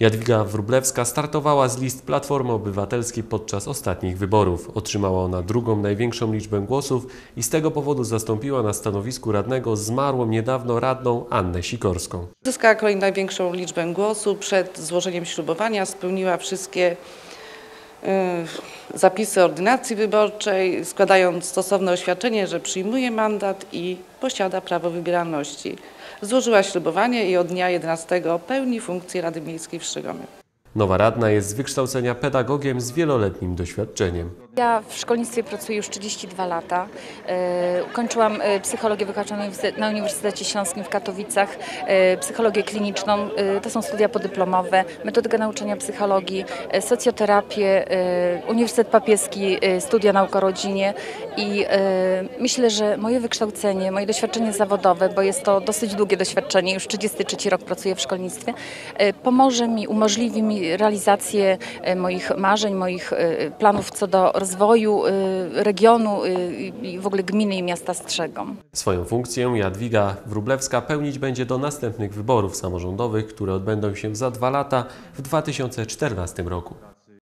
Jadwiga Wróblewska startowała z list Platformy Obywatelskiej podczas ostatnich wyborów. Otrzymała ona drugą największą liczbę głosów i z tego powodu zastąpiła na stanowisku radnego zmarłą niedawno radną Annę Sikorską. Zyskała kolejną największą liczbę głosów. Przed złożeniem ślubowania spełniła wszystkie zapisy ordynacji wyborczej, składając stosowne oświadczenie, że przyjmuje mandat i posiada prawo wybieralności. Złożyła ślubowanie i od dnia 11 pełni funkcję Rady Miejskiej w Szczygomiu. Nowa radna jest z wykształcenia pedagogiem z wieloletnim doświadczeniem. Ja w szkolnictwie pracuję już 32 lata. E, Ukończyłam e, psychologię wychowawczą na Uniwersyte- na Uniwersytecie Śląskim w Katowicach, e, psychologię kliniczną, to są studia podyplomowe, metodykę nauczania psychologii, socjoterapię, Uniwersytet Papieski, studia nauk o rodzinie i myślę, że moje wykształcenie, moje doświadczenie zawodowe, bo jest to dosyć długie doświadczenie, już 33 rok pracuję w szkolnictwie, pomoże mi, umożliwi mi realizację moich marzeń, moich planów co do rozwoju e, regionu e, i w ogóle gminy i miasta Strzegom. Swoją funkcję Jadwiga Wróblewska pełnić będzie do następnych wyborów samorządowych, które odbędą się za dwa lata w 2014 roku.